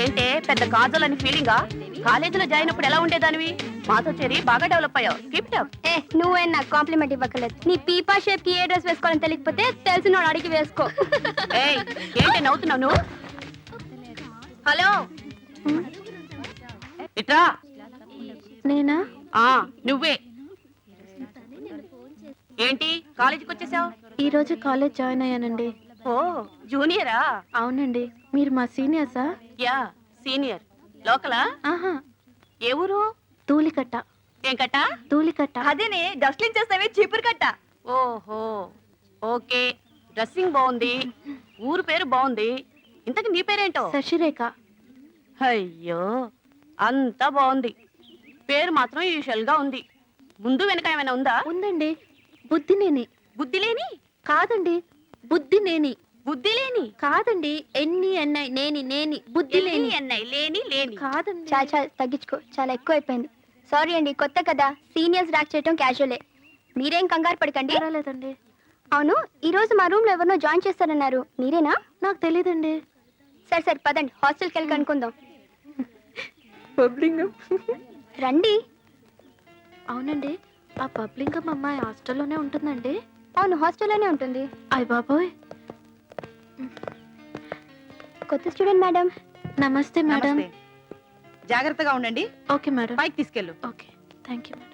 ఏంటే పెద్ద కాజల్ అని ఫీలింగా కాలేజీలో జాయిన్ అప్పుడు ఎలా ఉండేదానివి? మాతో చేరి బాగా డెవలప్ అయ్యావు. కీప్ అప్ ఏ నువ్వే నాకు కాంప్లిమెంట్ ఇవ్వకలేదు నీ పీపా షేప్కి ఏ డ్రెస్ వేసుకోవాలని తెలియకపోతే తెలిసిన అడిగి వేసుకో. ఏయ్ ఏంటి నవ్వుతున్నావు నువ్వు? హలో? ఇట్రా? నేనా? ఆ నువ్వే. ఏంటి? కాలేజీకి వచ్చేసావు? ఈ రోజు కాలేజ్ జాయిన్ అయ్యానండి. ఓ జూనియరా? అవునండి. మీరు మా సీనియర్సా? Yeah senior. లోకలా? ఆహా. ఏ ఊరు? తూలికట్ట. ఏం కట్టా? తూలికట్ట. అదేనే డస్ట్లిన్ చేస్తావే చీపురు కట్ట. ఓహో ఓకే. డ్రెస్సింగ్ బాగుంది. ఊరు పేరు బాగుంది. ఇంతకు నీ పేరేంటో? శశిరేఖ. అయ్యో అంతా బాగుంది. పేరు మాత్రం యూజువల్గా ఉంది. ముందు వెనక ఏమైనా ఉందా? ఉందండి. బుద్ధి నేని బుద్ధి లేని కాదండి. బుద్ధి నేని బుద్ధి లేని? కాదండి ఎన్ని ఎన్నై నేని నేని బుద్ధి లేని లేని. అన్నయ్య లేని లేని. కాదండి. చాలా చాలా తగ్గించుకో చాలా ఎక్కువ అయిపోయింది సారీ అండి కొత్త కదా సీనియర్స్ ర్యాక్ చేయటం క్యాజువలే మీరేం కంగారు పడకండి. పర్వాలేదండి. అవును ఈ రోజు మా రూమ్లో ఎవరినో జాయిన్ చేస్తారన్నారు. మీరేనా? నాకు తెలియదండి సరే సరే పదండి హాస్టల్కి వెళ్ళి కనుక్కుందాం. రండి. అవునండి ఆ పబ్లింగం అమ్మాయి హాస్టల్లోనే ఉంటుందండి. అవును హాస్టల్లోనే ఉంటుంది. అయ్ బాబోయ్. కొత్త స్టూడెంట్ మేడం. నమస్తే మేడం. నమస్తే. జాగ్రత్తగా ఉండండి. Okay madam. పైకి తీసుకెళ్ళు. Okay thank you madam.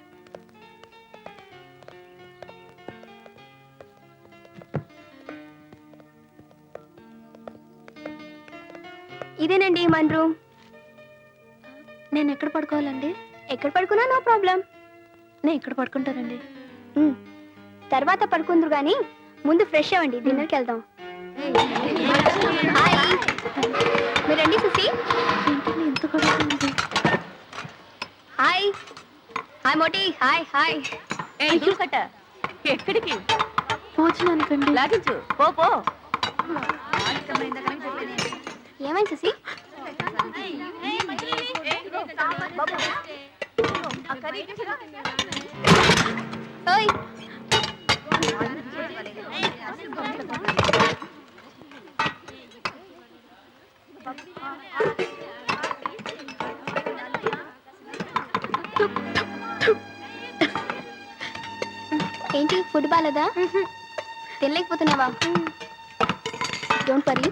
ఇదేనండి మన రూమ్. నేను ఎక్కడ పడుకోవాలండి? ఎక్కడ పడుకున్నా నో ప్రాబ్లం. నేను ఇక్కడ పడుకుంటానండి? తర్వాత పడుకుందరు కానీ ముందు ఫ్రెష్ అవ్వండి డిన్నర్కి వెళ్దాం హాయ్ మీరు రండి Susi hi hi Moti hi hi దూకట ఎక్కడికి భోజనానికండి లాగించు పో పో ఏమైంది సుసి ఓయ్ బాలేదా తినలేకపోతున్నావా? Don't worry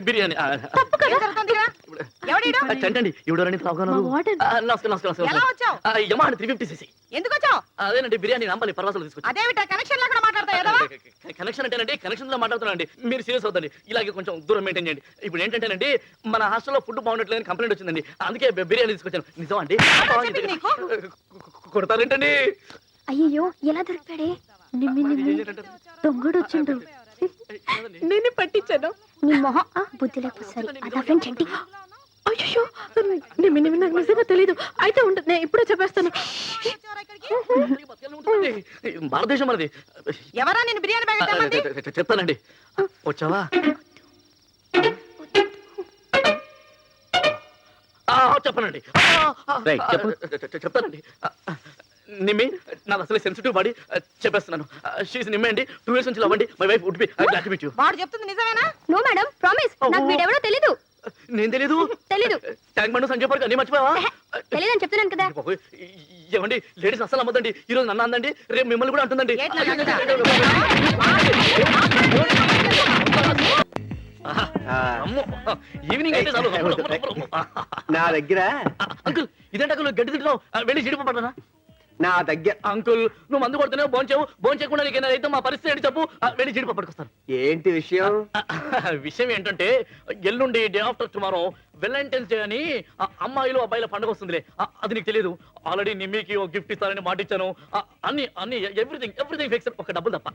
biryani. ఎవడీడు చంటండి త్రీ ఫిఫ్టీ సిసి ఎందుకు వచ్చావు అదేనండి బిర్యానీ నంబలి పర్వాసాలు తీసుకొచ్చి అదేమిటా కనెక్షన్ లేకుండా మాట్లాడతావు ఎదవా కనెక్షన్ అంటేనండి కనెక్షన్లో మాట్లాడుతున్నాండి మీరు సీరియస్ అవుతండి ఇలాగే కొంచెం దూరం మెయింటైన్ చేయండి ఇప్పుడు ఏంటంటేనండి మన హాస్టల్లో ఫుడ్ బాగుండట్లేదని కంప్లైంట్ వచ్చిందండి అందుకే బిర్యానీ తీసుకొచ్చాను నిజం అండి? కొడతారేంటండి అయ్యో ఎలా దొరికాడే నిమ్మి నిమ్మి దొంగడు వచ్చిండు నేను పట్టించాను నీ మొహం బుద్ధి లేకపోతే సరే అదా ఫ్రెండ్ చెంటి అయ్యో నాకు నిజంగా తెలీదు. అయితే ఉండదు నేను ఇప్పుడే చెప్పేస్తాను. భారతదేశం మనది. ఎవరా నేను బిర్యానీ బ్యాగ్? చెప్తానండి. వచ్చావా? ఆ, చెప్పనండి. చెప్తానండి. నిమ్మి నాకు అసలు సెన్సిటివ్ బాడీ చెప్పేస్తున్నాను. షీస్ నిమ్మే అండి. టూ ఇయర్స్ నుంచి లవ్వండి మై వైఫ్ వుడ్ బి వాడు చెప్తుంది నిజమేనా? నో మేడం ప్రామిస్ నాకు. వీడెవడో తెలీదు. నేను తెలీదు. తెలీదు. ట్యాంక్ బండు సంజయ్ పార్క్ అన్ని మర్చిపోయావా? తెలీదని చెప్తున్నాను కదా. ఏమండి లేడీస్ అసలు అమ్మదండి ఈ రోజు నన్ను అందండి రేపు మిమ్మల్ని కూడా అంటుందండి. ఈవినింగ్ అయితే చాలు. నా దగ్గర అంకుల్ ఇదేంటి అంకుల్ గడ్డి తింటున్నావు? వెళ్ళి జీడిపడ్డానా నా దగ్గర అంకుల్ నువ్వు మందు కొడుతున్నావు భోంచేవు. భోంచేయకుండా నీకేనా అయితే మా పరిస్థితి ఏంటి చెప్పు. ఆ, వెళ్ళి జీడిప పట్టుకొస్తాను. ఏంటి విషయం? ఆ, విషయం ఏంటంటే ఎల్లుండి day after tomorrow Valentine's day అని ఆ, అమ్మాయిలు అబ్బాయిల పండుగ వస్తుందిలే. ఆ, అది నీకు తెలియదు ఆల్రెడీ నిమ్మికి ఓ గిఫ్ట్ ఇస్తానని మాట ఇచ్చాను ఆ, అన్ని అన్ని ఎవ్రీథింగ్ ఎవ్రీథింగ్ ఫిక్స్ ఒక డబ్బులు తప్ప.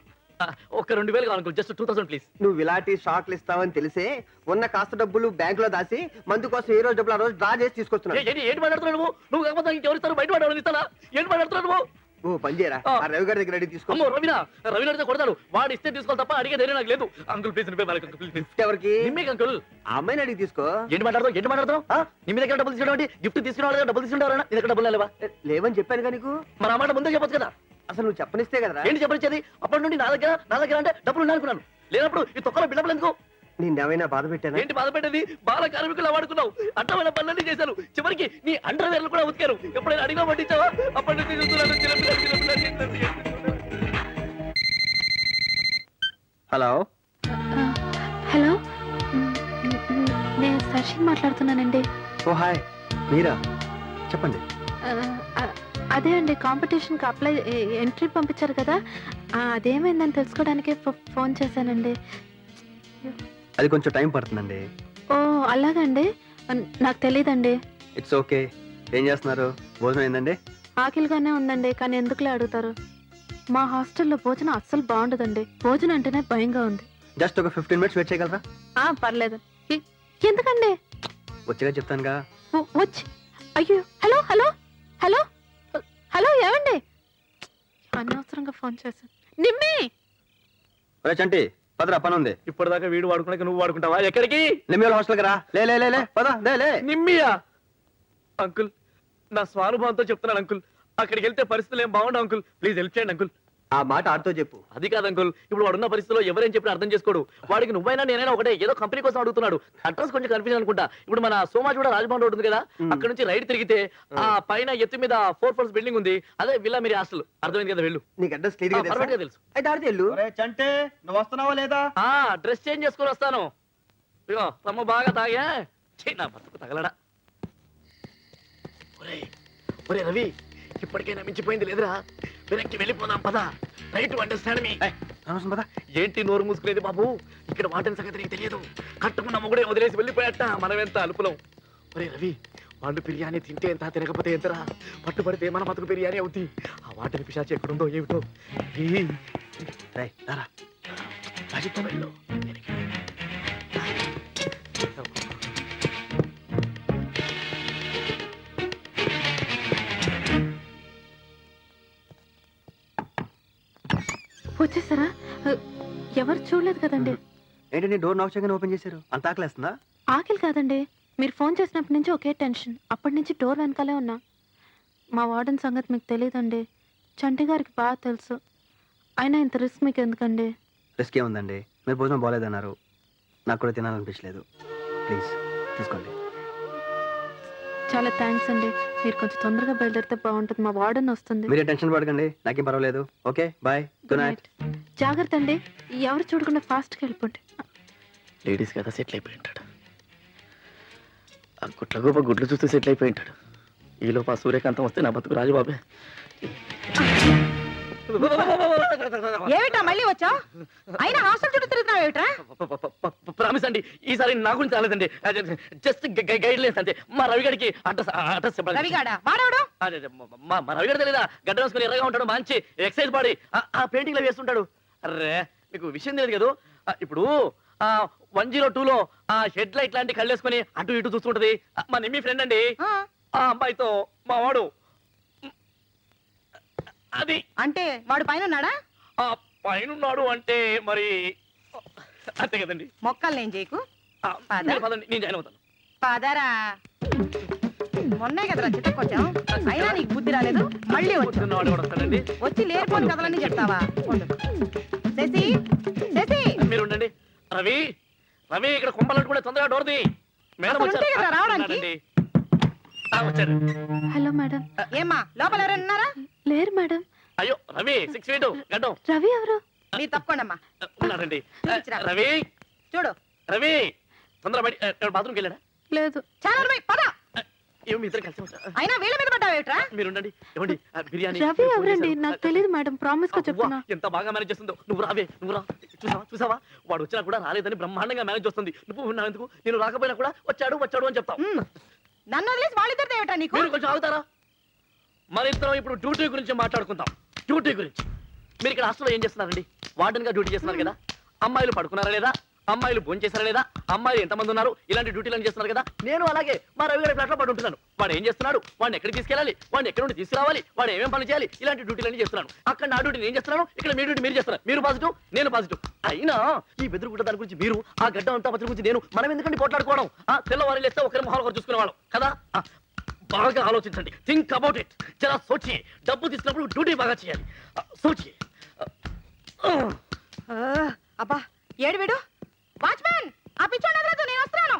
ఒక రెండు వేలు కావాలి జస్ట్ టూ థౌసండ్ ప్లీజ్ నువ్వు ఇలాంటి షార్ట్లు ఇస్తావని తెలిసే ఉన్న కాస్త డబ్బులు బ్యాంక్లో దాసి మందు కోసం ఏ రోజు డబ్బులు ఆ రోజు డ్రా చేసి తీసుకొస్తున్నావు. ఏంటి మాట్లాడుతున్నావు నువ్వు? నువ్వు కాకపోతే ఇస్తారు? బయట వాడు ఇస్తానా? ఏంటి మాట్లాడుతున్నావు నువ్వు? ఓ పని చేయరా? రవి గారి దగ్గర తీసుకో. రవినా రవిన అడిగితే కొడతాడు వాడు ఇస్తే తీసుకోవాలి తప్ప అడిగే ధైర్యం నాకు లేదు. అంకుల్ ప్లీజ్ నిమ్మే ఎవరికి? నిమ్మే అంకుల్ అమ్మాయిని అడిగి తీసుకో. ఏంటి మాట్లాడతావు ఏంటి మాట్లాడతావు ఆ? నీ మీద దగ్గర డబ్బులు తీసుకోవడం గిఫ్ట్ తీసుకున్న వాళ్ళ దగ్గర డబ్బులు తీసుకుంటారా నీ దగ్గర డబ్బులు లేవా? లేవని చెప్పాను కానీ నీకు? మరి ఆ మాట ముందే చెప్పొచ్చు కదా. అసలు నువ్వు చెప్పనిస్తే కదరా? ఏంటి చెప్పొచ్చేది అప్పటి నుండి నా దగ్గర నా దగ్గర అంటే డబ్బులు అనుకున్నాను లేనప్పుడు ఈ తొక్కలో బిడ్డలు ఎందుకు నిన్నేమైనా బాధ పెట్టానా? ఏంటి బాధపెట్టేది బాల కార్మికులు వాడుకున్నావు. అట్టమైన పనులన్నీ చేశాను. చివరికి నీ అండర్ వేర్లు కూడా ఉతికారు. ఎప్పుడైనా అడిగా పట్టించావా? అప్పటి చిన్నపిల్ల. హలో? హలో. నేను సర్షిన్ మాట్లాడుతున్నానండి. ఓ హాయ్. మీరా? చెప్పండి. అదే అండి కాంపిటీషన్కి అప్లై ఎంట్రీ పంపించారు కదా. అదేమైందని తెలుసుకోవడానికి ఫోన్ చేశానండి. అది కొంచెం టైం పడుతుందండి. ఓ అలాగండి. నాకు తెలియదండి ఇట్స్ ఓకే. ఏం చేస్తున్నారు? భోజనం ఏందండి ఆకలిగానే ఉందండి కానీ ఎందుకులే అడుగుతారు. మా హాస్టల్లో భోజనం అస్సలు బాగుండదండి. భోజనం అంటేనే భయంగా ఉంది. జస్ట్ ఒక ఫిఫ్టీన్ మినిట్స్ వెయిట్ చేయగలరా? ఆ పర్లేదు. ఎందుకండి? వచ్చేగా చెప్తానుగా. వచ్చి. అయ్యో హలో హలో. హలో? హలో ఏమండి? అనవసరంగా ఫోన్ చేశాను. నిమ్మి! ఒరే చంటి పదరా పని ఉంది ఇప్పటిదాకా వీడు వాడుకున్నాక నువ్వు వాడుకుంటావా? ఎక్కడికి? నిమ్మల హాస్టల్కి రా. లే లే లే లే పద లే లే. నిమ్మియా? అంకుల్ నా స్వానుభవంతో చెప్తున్నాను అంకుల్. అక్కడికి వెళ్తే పరిస్థితులు ఏం బాగుండవు అంకుల్. ప్లీజ్ హెల్ప్ చేయండి అంకుల్. ఆ మాట ఆడుతో చెప్పు. అది కాదు అంకుల్. ఇప్పుడు వాడున్న పరిస్థితిలో ఎవరేం చెప్పినా అర్థం చేసుకోడు. వాడికి నువ్వైనా నేనైనా ఒకటే ఏదో కంపెనీ కోసం అడుగుతున్నాడు. అడ్రస్ కొంచెం కన్ఫ్యూజన్ అనుకుంటా. ఇప్పుడు మన సోమాజ్ కూడా రాజభవన్ రోడ్ ఉంది కదా అక్కడ నుంచి రైట్ తిరిగితే ఆ. పైన ఎత్తు మీద ఫోర్ ఫ్లోర్స్ బిల్డింగ్ ఉంది. అదే విల్లా మీరు హాస్టల్. అర్థమైంది కదా వెళ్ళు. నీకు అడ్రస్ క్లియర్గా తెలుసు. అయితే ఆడితే వెళ్ళు. చంటే నువ్వు వస్తున్నావా లేదా? ఆ డ్రెస్ చేంజ్ చేసుకొని వస్తాను. ఇగో రమ్మ బాగా తాగా. ఛీ, నా బతుకు తగలడా. ఒరే ఒరే రవి ఇప్పటికైనా మించిపోయింది లేదురా. వెనక్కి వెళ్ళిపోదాం పద. రైట్ అండర్స్టాండ్ మీ పద. ఏంటి నోరు మూసుకునేది బాబు? ఇక్కడ వాటిని సంగతి నీకు తెలియదు. కట్టుకున్న మొగుడే వదిలేసి వెళ్ళిపోయాట మనమెంత అలుపులం. ఒరే రవి వాళ్ళు బిర్యానీ తింటే ఎంత తినకపోతే ఎంతరా? పట్టుబడితే మన బతుకు బిర్యానీ అవుద్ది. ఆ వాటిని పిశాచి ఎక్కడుందో ఏమిటో? రారా వచ్చేసారా? ఎవరు చూడలేదు కదండి. ఏంటండి డోర్ నాక్ చేయగానే ఓపెన్ చేశారు? అంత ఆకలేస్తుందా? ఆకలి కాదండి. మీరు ఫోన్ చేసినప్పటి నుంచి ఒకే టెన్షన్. అప్పటి నుంచి డోర్ వెనకాలే ఉన్నా. మా వార్డెన్ సంగతి మీకు తెలియదండి చంటి గారికి బాగా తెలుసు. అయినా ఇంత రిస్క్ మీకు ఎందుకండి? రిస్క్ ఏముందండి? మీరు భోజనం బాగాలేదన్నారు. నాకు కూడా తినాలనిపించలేదు. ప్లీజ్ తీసుకోండి. చాలా థ్యాంక్స్ అండి. మీరు కొంచెం తొందరగా బయలుదేరితే బాగుంటుంది. మా వార్డెన్ వస్తుంది. మీరే టెన్షన్ పడకండి. నాకేం పర్వాలేదు. ఓకే బాయ్ గుడ్ నైట్ జాగ్రత్త అండి. ఎవరు చూడకుండా ఫాస్ట్గా వెళ్ళిపోండి. లేడీస్ కదా సెటిల్ అయిపోయి ఉంటాడు. ఆ గుట్ల గోప గుడ్లు చూస్తే సెటిల్ అయిపోయి ఉంటాడు. ఈలోపు ఆ సూర్యకాంతం వస్తే నా బతుకు రాజుబాబే ఏమిటా మళ్ళీ వచ్చావు అయినా హాస్టల్ చుట్టూ తిరుగుతున్నావు ఏమిట్రా? ప్రామిస్ అండి ఈసారి నా గురించి రాలేదండి. జస్ట్ గైడ్ లైన్స్ అంతే. మా రవి గారికి అడ్రస్ అడ్రస్ చెప్పండి రవిగాడా? వాడవడు? మా మా రవి గారు తెలీదా? గడ్డ వేసుకుని ఎర్రగా ఉంటాడు మంచి ఎక్సైజ్ బాడీ ఆ పెయింటింగ్లో వేస్తుంటాడు. అర్రే మీకు విషయం తెలియదు కదా? ఇప్పుడు ఆ వన్ జీరో టూలో ఆ హెడ్ లైట్ లాంటి కళ్ళు వేసుకొని అటు ఇటు చూస్తుంటది. మా నిమ్మి ఫ్రెండ్ అండి. ఆ అమ్మాయితో మా వాడు అది. అంటే వాడు పైన ఉన్నాడా ఆ పైనున్నాడు అంటే మరి అంతే కదండి. మొక్కలు నేను చేయకు. ఆ, పద. మీరు పదండి నేను జాయిన్ అవుతాను. పదరా. మొన్నే కదరా చిత్తకొచ్చాం. అయినా నీకు బుద్ధి రాలేదు. మళ్ళీ పొద్దున్న వాడు వస్తాడండి. వచ్చి లేనిపోని కథలన్నీ చెప్తావా? ఉండు. శశి శశి. మీరు ఉండండి. రవి రవి ఇక్కడ కుంపలంటుకుంటే తొందరగా డోర్ది మేడం అసలు వచ్చారు. ఉంటే కదా రావడానికి? ఉన్నాడండి. వచ్చారు హలో మేడం. ఏమ్మా లోపల ఎవరైనా ఉన్నారా? లేరు మేడం. అయ్యో రవి సిక్స్ ఫీట్ గడ్డం. రవి ఎవరు? మీరు తప్పకుండా అమ్మా ఉన్నాడండి చూపించురా. రవి. చూడు. రవి తొందర బయట బాత్రూమ్కి వెళ్ళాడా? లేదు. చాలా రోజులు పద. ఏమో మీ ఇద్దరు కలిసి వచ్చారు. అయినా వీళ్ళ మీద పడ్డావేట్రా మీరు ఉండండి. ఏమండి ఆ బిర్యానీ రవి ఎవరండి. నాకు తెలియదు మేడం. ప్రామిస్గా అవ్వా, చెప్తున్నా. ఎంత బాగా మేనేజ్ చేస్తుందో. నువ్వు రావే నువ్వు రా. చూసావా చూసావా? వాడు వచ్చినా కూడా రాలేదని బ్రహ్మాండంగా మేనేజ్ చేస్తుంది. నువ్వు ఎందుకు? నేను రాకపోయినా కూడా వచ్చాడు వచ్చాడు అని చెప్తావు. నన్ను వదిలేసి వాళ్ళిద్దరితో ఏమిట్రా నీకు? మీరు కొంచెం ఆగుతారా? మన ఇద్దరం ఇప్పుడు డ్యూటీ గురించి మాట్లాడుకుందాం. డ్యూటీ గురించి. మీరు ఇక్కడ హాస్టల్లో ఏం చేస్తున్నారండి? వార్డెన్గా డ్యూటీ చేస్తున్నారు కదా? అమ్మాయిలు పడుకున్నారా లేదా? అమ్మాయిలు భోంచేశారా లేదా? అమ్మాయిలు ఎంతమంది ఉన్నారు? ఇలాంటి డ్యూటీలు చేస్తున్నారు కదా? నేను అలాగే మా రవి గారి ఫ్లాట్లో పడి ఉంటున్నాను వాడు ఏం చేస్తున్నాడు? వాడిని ఎక్కడికి తీసుకెళ్ళాలి? వాడిని ఎక్కడ నుండి తీసుకురావాలి? వాడు ఏమేం పని చేయాలి? ఇలాంటి డ్యూటీలన్నీ చేస్తున్నాను. అక్కడ నా డ్యూటీ నేను చేస్తున్నాను ఇక్కడ మీ డ్యూటీ మీరు చేస్తున్నారు. మీరు పాజిటివ్ నేను పాజిటివ్. అయినా ఈ బెదురుగుడ్డ దాని గురించి మీరు ఆ గడ్డ అంతా పత్రి గురించి నేను మనం ఎందుకంటే పోట్లాడుకోవడం? ఆ తెల్లవారు లేస్తే ఒకరి మొహాలు ఒకరు చూసుకునేవాళ్ళం. కదా? బాగా ఆలోచించండి. థింక్ అబౌట్ ఇట్ జరా సోచి డబ్బు తీసినప్పుడు డ్యూటీ బాగా చేయాలి. సోచి అబ్బా ఏడు వీడు? వాచ్మెన్ ఆ పిచ్చోడు ఎదురదు నేను వస్తున్నాను.